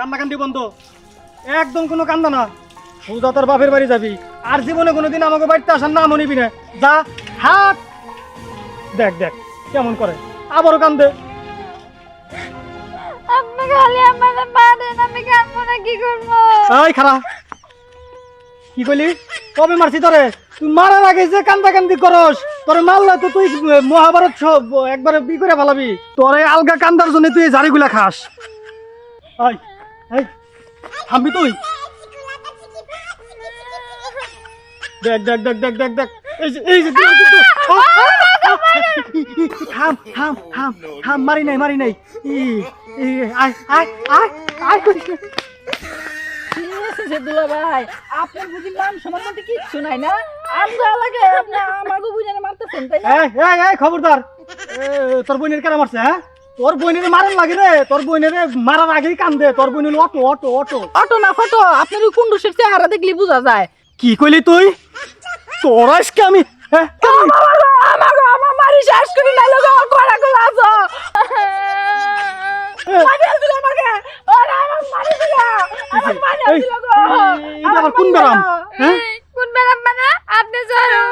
কান্নাকান্দি বন্ধ। একদম কোনো কান্দা না। সোজা তোর বাপের বাড়ি যাবি। আর জীবনে কোনোদিন আমাকে বাড়িতে আসার নাম নিবি না। যা হাত দেখ দেখ কেমন করে। আবারও কান্দে। আপনি খালি আমাদের মারেন আমি কাঁদবো না কি করব? এই খারা কি কইলি? কবে মারছি তোরে? তুই মারার আগে যে কান্দা কান্দি করস তোরে মারলে তো তুই মহাভারত সব একবারে বি করে ফেলাবি। তোরে আলগা কান্দার জন্য তুই এই ঝাড়িগুলা খাস। এই এই থামবি তুই? দেখ দেখ দেখ দেখ দেখ দেখ। এই যে এই যে থাম থাম থাম থাম মারি নাই মারি নাই। আয় আয় আয় আয়। করিস না। দুলা ভাই? আপনার বুঝি মান সমান মধ্যে কিচ্ছু নাই না? আমরা লাগে আপনি আমাকে বুঝে মারতেছেন তাই এই এই এই খবরদার। তোর বোনের কেন মারছে হ্যাঁ? তোর বোনের মারার লাগে রে তোর বোনের মারার আগেই কান্দে তোর বোনের অটো অটো অটো। অটো না ফটো আপনার ওই কুন্ডুসের চেহারা দেখলে বোঝা যায়। কি কইলি তুই? তোর আজকে আমি কেন? কোন কোন মানে আপনি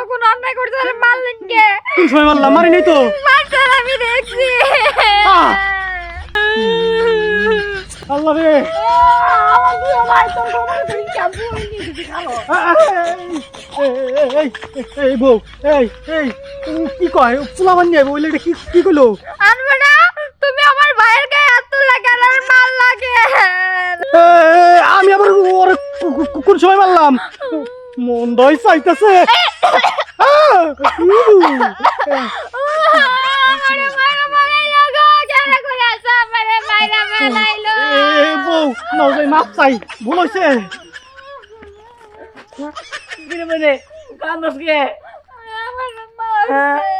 কোন অন্যায় করতে মারলেন কে? কোন সময় মারলাম? মারি নাই তো মারছেন আমি দেখছি আহ! আল্লাহ রে। আমার দুলা ভাই তোর খবর তুই কাবু নিয়ে খালো এই, বউ এই এই কি কয়? পোলা বান নিয়ে বলে কি কি কইলো? আনব না তুমি আমার ভাইয়ের গায়ে হাত তুললা কেন? আর মাল লাগে। আমি আবার ওরে কো- কো- কোন সময় মারলাম। মন দই চাইতেছে। নাও যাই মাপ চাই ভুল হয়েছে কিরে মানে কান্দস কে আমার মারছে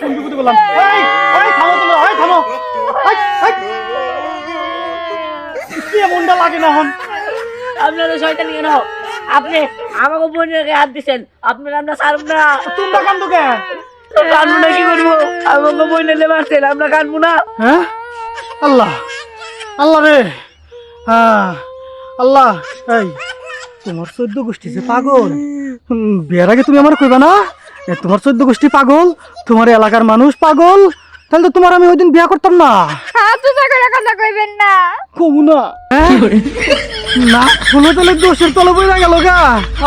কোন বিপদে বললাম থামো তোমরা এই থামো। কি মনটা লাগে না হন আপনারা শয়তান কেন? আপনি আমাকে বোনের হাত দিছেন। আপনার আমরা ছাড়ব না। তোমরা কান্দো কে? কানবো না কি করব? আমাকে বোনের মারছেন আমরা কানবো না। হ্যাঁ? আল্লাহ আল্লাহ রে। হ্যাঁ আল্লাহ এই তোমার চোদ্দ গোষ্ঠী যে পাগল। বিয়ের আগে তুমি আমার কইবা না? এ, তোমার চোদ্দ গোষ্ঠী পাগল তোমার এলাকার মানুষ পাগল। তাহলে তো তোমার আমি ওই দিন বিয়া করতাম না। কথা কইবেন না। কমু না। হ্যাঁ? না তাহলে দোষের তলে বইরা গেল গা। হ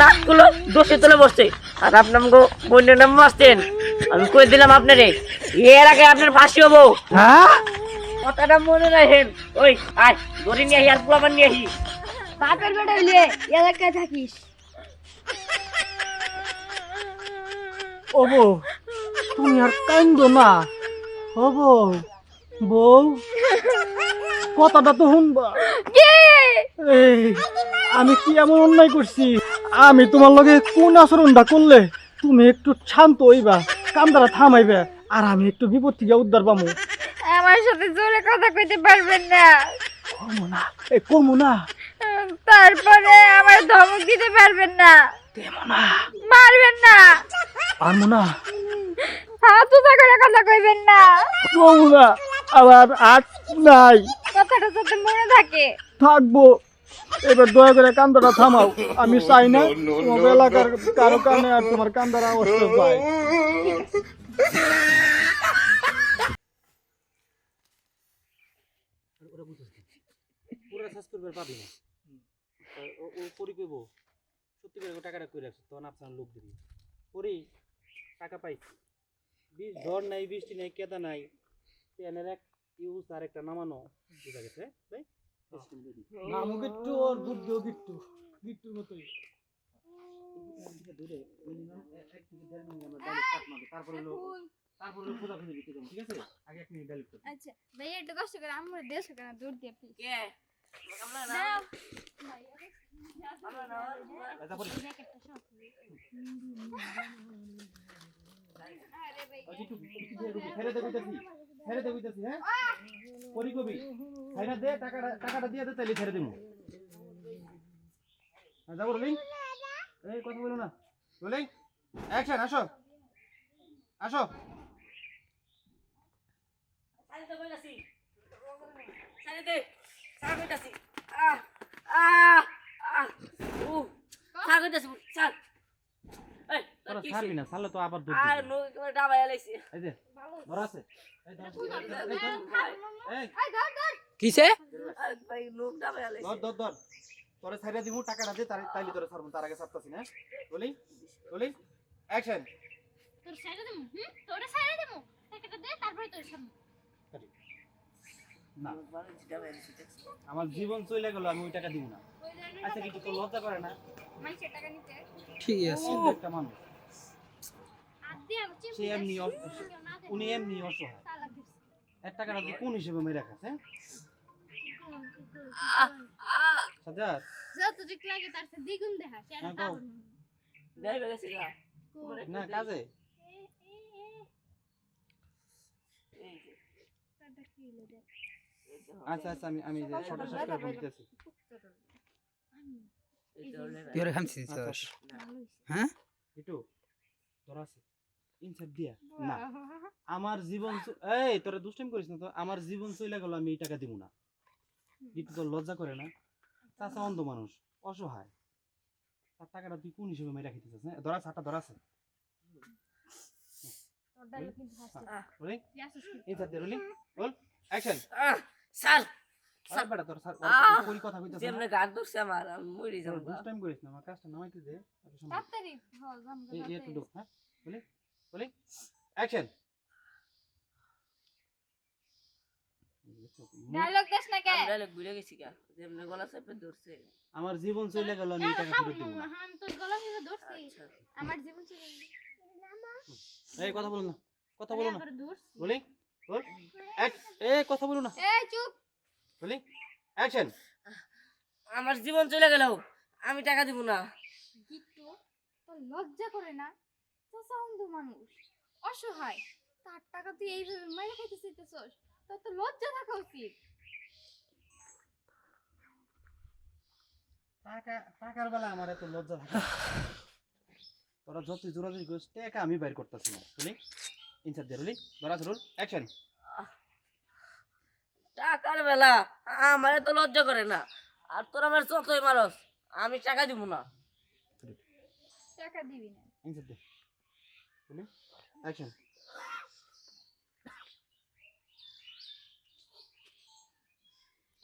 নাকগুলো দোষে তুলে বসছে। আর আপনার নাম আমি কই দিলাম আপনারে? এর আগে আপনার ফাঁসি হব। হ্যাঁ? কথাটা মনে রাখেন ওই আয় ধরে নিয়ে আহি আর পোলাপান নিয়ে আহি। বাপের বেটা হইলে এলাকায় থাকিস। ও বউ তুমি আর কান্দো না। ও বউ কথাটা তো শুনবা। কি? আমি কি এমন অন্যায় করছি? আমি তোমার লগে কোন আচরণটা করলে তুমি একটু শান্ত হইবা কান্দারা থামাইবে আর আমি একটু বিপদ থেকে উদ্ধার পামু। আমার সাথে জোরে কথা কইতে পারবেন না কমু না এ কমু না তারপরে আমার ধমক দিতে পারবেন না দেমো না মারবেন না পারমু না হাত উঁচা করে কথা কইবেন না কমু না আবার আট নাই কথাটা যাতে মনে থাকে থাকব এবার দয়া করে কান্দাটা থামাও আমি চাই না তোমার এলাকার কারও কানে আর তোমার কান্দার আওয়াজটা পায় পুরা সাজ করবে পাবি না। ও পরি কইব সত্যি করে টাকাটা কই রাখছ? তখন আপনার লোক দিবি। পরি টাকা পাইছি বীজ ঝড় নাই বৃষ্টি নাই কেদা নাই প্যানের এক ইউজ আর একটা নামানো। বুঝা গেছে? তাই নামুক একটু ওর বুদ্ধিও গিট্টু। গিট্টুর মতোই। দূরে মিনিমাম এক থেকে দেড় মিনিট আমরা ডাইলেক্ট কাট মারবো তারপরে হলো তারপরে হলো খোদা খুঁজে দিতে যাব ঠিক আছে আগে এক মিনিট ডাইলেক্ট করব আচ্ছা ভাইয়া একটু কষ্ট করে আমার দেশ কেন দূর দিয়ে প্লিজ কে তারপরে একটু একটু দিয়ে রুবি ফেরে দে কইতাছি ফেরে দে কইতাছি হ্যাঁ পরি কবি ফেরে দে টাকাটা টাকাটা দিয়ে দে তাইলে ছেড়ে দিমু হ্যাঁ যাব রোলিং এই কথা বলো না। রোলিং অ্যাকশন আসো। আসো। কিসে? ধর ধর ধর। তোরে ছাইরা দিমু টাকাটা দে তার তাইলে তোরে ছাড়বো তার আগে ছাড়তাছি না। বলি বলি অ্যাকশন তোর সাইডে দেবো হুম? তোরে সাইডে দেবো টাকাটা দে তারপরে তোর সামনে না। আমার জীবন চলে গেল আমি ওই টাকা দিব না। আচ্ছা কি তোর লজ্জা করে না? টাকা নিতে। ঠিক আছে। একটা মানুষ। সে এমনি উনি এমনি অসহায়। এক টাকাটা তুই কোন হিসেবে মেরে হ্যাঁ? সাজাদ যত দিক লাগে তার চেয়ে দ্বিগুণ দেখা সে হ্যাঁ, তা কও। ডাবাই গেছে না। কাজে। এই যে। এই যে আচ্ছা আচ্ছা আমি আমি ছোট ছোট করে বলতেছি এই যে ওলে তুই ওরা খামছি আচ্ছা, হ্যাঁ? একটু তোর আছে। ইনসাইড দিয়া। না। আমার জীবন এই তোরা দুষ্টাইম করিস না তো। আমার জীবন চলে গেল আমি এই টাকা দিব না। একটু তোর লজ্জা করে না। চাচা অন্ধ মানুষ অসহায়। তার টাকাটা তুই কোন হিসেবে মেরে রাখিতেছিস হ্যাঁ? ধরা হাতটা ধরা আছে। বলি অ্যাকশন স্যার স্যার। বেটা তোর স্যার আহ! কোন কথা কইতাছ না। যেমনে গান ধরছে আমার মরে যাব। করিস না আমার কাজটা নামাইতে দে। তাড়াতাড়ি জাম এই একটু হ্যাঁ? বলি বলি অ্যাকশন ডায়লগ দেশ না কে? আমরা ভুলে গেছি গা। যেমনে গলা চেপে ধরছে। আমার জীবন চলে গেল আমি টাকা ফেরত দেব না। আমি তোর গলা ধরে ধরছি। আমার জীবন চলে গেল। এই কথা বলো না কথা বলো না। বলি বল। এক- এই কথা বলো না। এই চুপ। বলি অ্যাকশন। আমার জীবন চলে গেল আমি টাকা দিব না। গিট্টু তোর লজ্জা করে না। তো অন্ধ মানুষ। অসহায়। তার টাকা তুই এইভাবে মাইরে খাইতে চাইতেছস? তোর তো লজ্জা থাকা উচিত। টাকা টাকার বেলা আমার এত লজ্জা থাকে। তোরা যত জোরাজুরি করিস টাকা আমি বাইর করতেছি না। বলি ইনসার দিয়ে ধরা রুল অ্যাকশন টাকার বেলা আমার তো লজ্জা করে না। আর তোর আমার যতই মারস আমি টাকা দিব না। টাকা দিবি না। ইনসার দে অ্যাকশন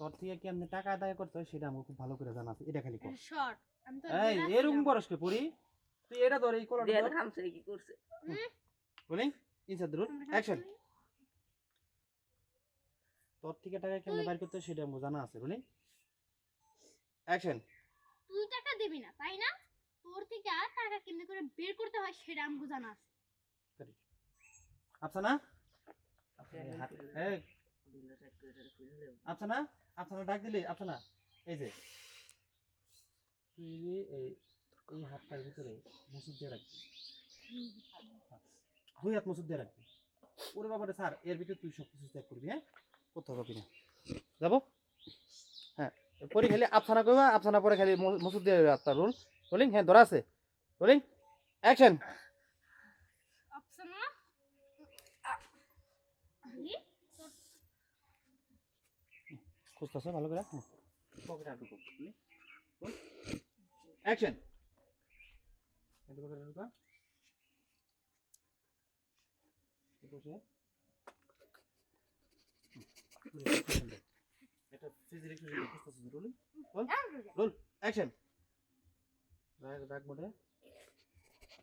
তোর থেকে কি আপনি টাকা আদায় করতে হয় সেটা আমার খুব ভালো করে জানা আছে। এটা খালি কর। শর্ট আমি তো এই এরকম করস কে পড়ি তুই এটা ধর এই দেন ধর। খামছে কি করছে? বলি ইনসার দে অ্যাকশন তোর থেকে টাকা কেমনে বাইর করতে হয় সেটা আমার জানা আছে বলি। অ্যাকশন তুই টাকা দিবি না তাই না? তোর থেকে আর টাকা কেমনে করে বের করতে হয় সেটা আমাকে জানা আছে। আফসানা? আফসানা, হাত- এই, আফসানা ডাক দিলি আফসানা এই যে তুই এই এই হাতটার ভিতরে মুসুদ দিয়ে রাখবি দুই হাত মুসুদ দিয়ে রাখবি ওরে বাবারে স্যার, এর ভিতরে তুই সব কিছু ত্যাগ করবি হ্যাঁ? কোথাও পাবি না। যাব? হ্যাঁ পরে খালি আফসানা করবা আফসানা পরে খালি মু- মুসুদ দিয়ে রাস্তা রুল। বলিং হ্যাঁ ধরা আছে। বলিং অ্যাকশন অপশন না আরে খুঁজতেছে ভালো করে পকেটে ঢুকো। অ্যাকশন এটা খুঁজতেছে রোল। রোল। অ্যাকশন রাগ রাগ মোটে।